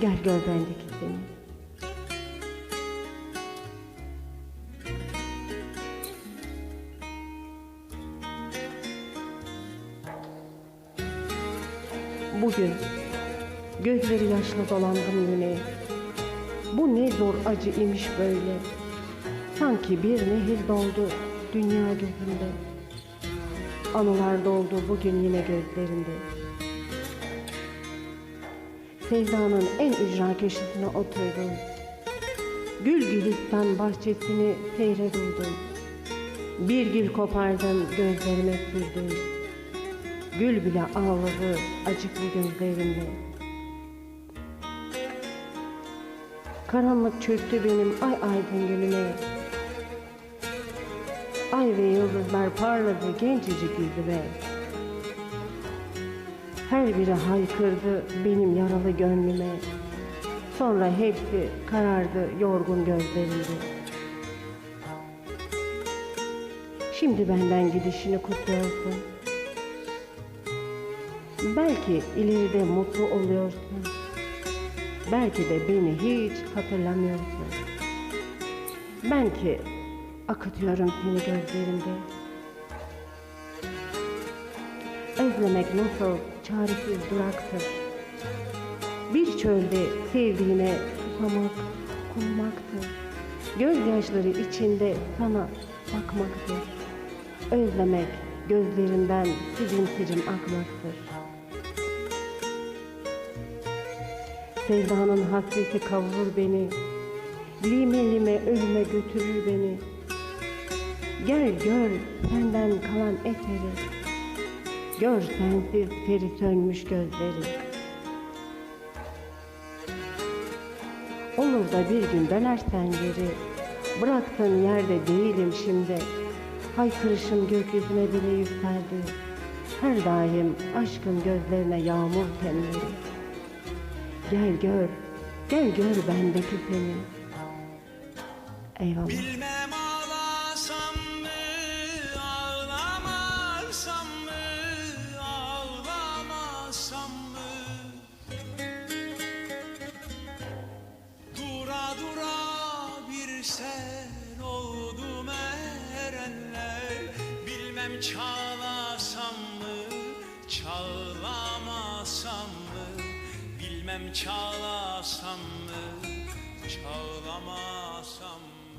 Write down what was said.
Gel gör bendeki seni. Bugün gözleri yaşla dolandım yine. Bu ne zor acı imiş böyle. Sanki bir nehir doldu dünya gözünde. Anılar doldu bugün yine gözlerinde. Sevdanın en ücra köşesine oturdum. Gül gülistan bahçesini seyre durdum. Bir gül kopardım gözlerime sürdüm. Gül bile ağladı acıklı gözlerinde. Karanlık çöktü benim ay aydın günüme. Ay ve yıldızlar parladı gencecik yüzüme. Her biri haykırdı benim yaralı gönlüme. Sonra hepsi karardı yorgun gözlerimde. Şimdi benden gidişini kutluyorsun. Belki ileride mutlu oluyorsun. Belki de beni hiç hatırlamıyorsun. Ben ki akıtıyorum seni gözlerimde. Özlemek nasıl çaresiz duraktır. Bir çölde sevdiğine susamak, kurumaktır. Gözyaşları içinde sana bakmaktır. Özlemek gözlerinden sicim sicim akmaktır. Sevdanın hasreti kavurur beni. Lime lime ölüme götürür beni. Gel gör senden kalan eseri. Gör sensiz peri sönmüş gözleri. Olur da bir gün dönersen geri. Bıraktığın yerde değilim şimdi. Haykırışım gökyüzüne bile yükseldi. Her daim aşkın gözlerine yağmur tenleri. Gel gör, gel gör bendeki seni. Eyvallah. Bilmem ağlasam Bilmem çağlasam mı, çağlamasam mı? Bilmem çağlasam mı, çağlamasam mı?